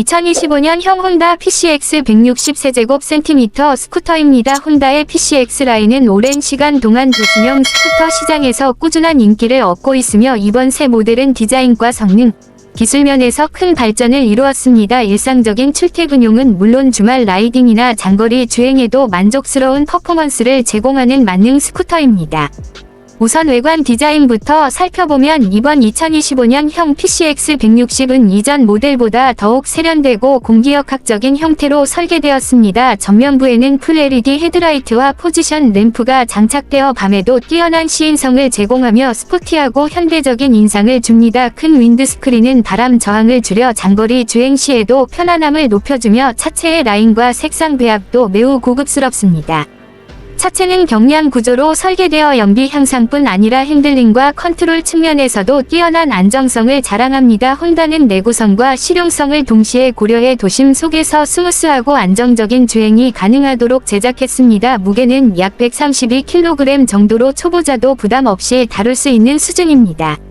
2025년 형 혼다 PCX 160세제곱 센티미터 스쿠터입니다. 혼다의 PCX 라인은 오랜 시간 동안 도시형 스쿠터 시장에서 꾸준한 인기를 얻고 있으며 이번 새 모델은 디자인과 성능, 기술 면에서 큰 발전을 이루었습니다. 일상적인 출퇴근용은 물론 주말 라이딩이나 장거리 주행에도 만족스러운 퍼포먼스를 제공하는 만능 스쿠터입니다. 우선 외관 디자인부터 살펴보면 이번 2025년형 PCX 160은 이전 모델보다 더욱 세련되고 공기역학적인 형태로 설계되었습니다. 전면부에는 풀 LED 헤드라이트와 포지션 램프가 장착되어 밤에도 뛰어난 시인성을 제공하며 스포티하고 현대적인 인상을 줍니다. 큰 윈드스크린은 바람 저항을 줄여 장거리 주행 시에도 편안함을 높여주며 차체의 라인과 색상 배합도 매우 고급스럽습니다. 차체는 경량 구조로 설계되어 연비 향상뿐 아니라 핸들링과 컨트롤 측면에서도 뛰어난 안정성을 자랑합니다. 혼다는 내구성과 실용성을 동시에 고려해 도심 속에서 스무스하고 안정적인 주행이 가능하도록 제작했습니다. 무게는 약 132kg 정도로 초보자도 부담 없이 다룰 수 있는 수준입니다.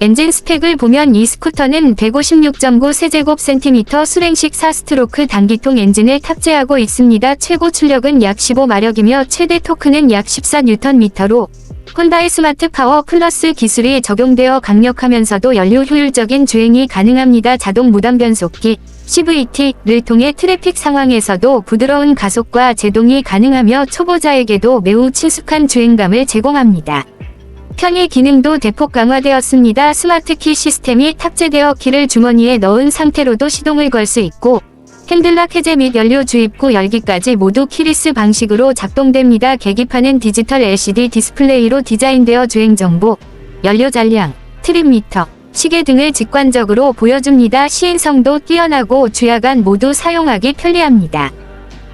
엔진 스펙을 보면 이 스쿠터는 156.9 세제곱 센티미터 수랭식 4스트로크 단기통 엔진을 탑재하고 있습니다. 최고 출력은 약 15마력이며 최대 토크는 약 14Nm로 혼다의 스마트 파워 플러스 기술이 적용되어 강력하면서도 연료 효율적인 주행이 가능합니다. 자동 무단 변속기 CVT를 통해 트래픽 상황에서도 부드러운 가속과 제동이 가능하며 초보자에게도 매우 친숙한 주행감을 제공합니다. 편의 기능도 대폭 강화되었습니다. 스마트 키 시스템이 탑재되어 키를 주머니에 넣은 상태로도 시동을 걸 수 있고 핸들락 해제 및 연료 주입구 열기까지 모두 키리스 방식으로 작동됩니다. 계기판은 디지털 LCD 디스플레이로 디자인되어 주행 정보, 연료 잔량, 트립 미터, 시계 등을 직관적으로 보여줍니다. 시인성도 뛰어나고 주야간 모두 사용하기 편리합니다.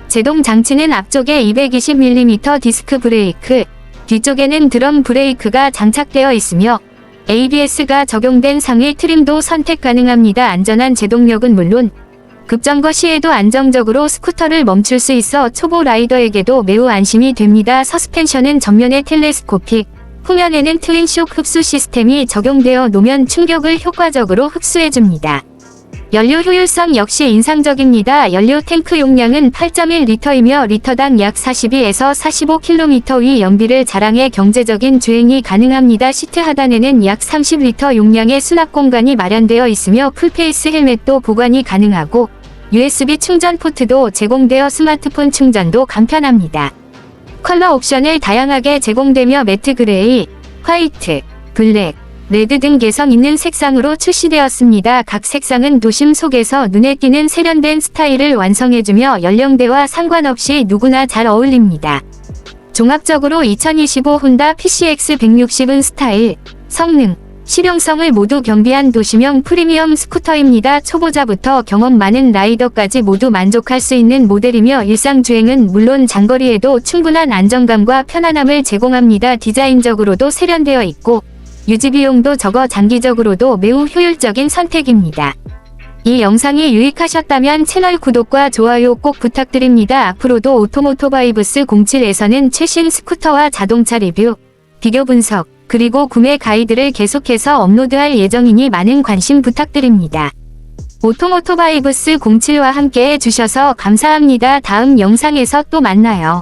제동 장치는 앞쪽에 220mm 디스크 브레이크, 뒤쪽에는 드럼 브레이크가 장착되어 있으며 ABS가 적용된 상위 트림도 선택 가능합니다. 안전한 제동력은 물론 급정거 시에도 안정적으로 스쿠터를 멈출 수 있어 초보 라이더에게도 매우 안심이 됩니다. 서스펜션은 전면에 텔레스코픽, 후면에는 트윈쇼크 흡수 시스템이 적용되어 노면 충격을 효과적으로 흡수해줍니다. 연료 효율성 역시 인상적입니다. 연료 탱크 용량은 8.1리터이며 리터당 약 42에서 45km 연비를 자랑해 경제적인 주행이 가능합니다. 시트 하단에는 약 30리터 용량의 수납 공간이 마련되어 있으며 풀페이스 헬멧도 보관이 가능하고 USB 충전 포트도 제공되어 스마트폰 충전도 간편합니다. 컬러 옵션을 다양하게 제공되며 매트 그레이, 화이트, 블랙, 레드 등 개성 있는 색상으로 출시되었습니다. 각 색상은 도심 속에서 눈에 띄는 세련된 스타일을 완성해주며 연령대와 상관없이 누구나 잘 어울립니다. 종합적으로 2025 혼다 PCX 160은 스타일, 성능, 실용성을 모두 겸비한 도시명 프리미엄 스쿠터입니다. 초보자부터 경험 많은 라이더까지 모두 만족할 수 있는 모델이며 일상 주행은 물론 장거리에도 충분한 안정감과 편안함을 제공합니다. 디자인적으로도 세련되어 있고 유지 비용도 적어 장기적으로도 매우 효율적인 선택입니다. 이 영상이 유익하셨다면 채널 구독과 좋아요 꼭 부탁드립니다. 앞으로도 오토모토바이브스 07에서는 최신 스쿠터와 자동차 리뷰, 비교 분석, 그리고 구매 가이드를 계속해서 업로드할 예정이니 많은 관심 부탁드립니다. 오토모토바이브스 07와 함께 해주셔서 감사합니다. 다음 영상에서 또 만나요.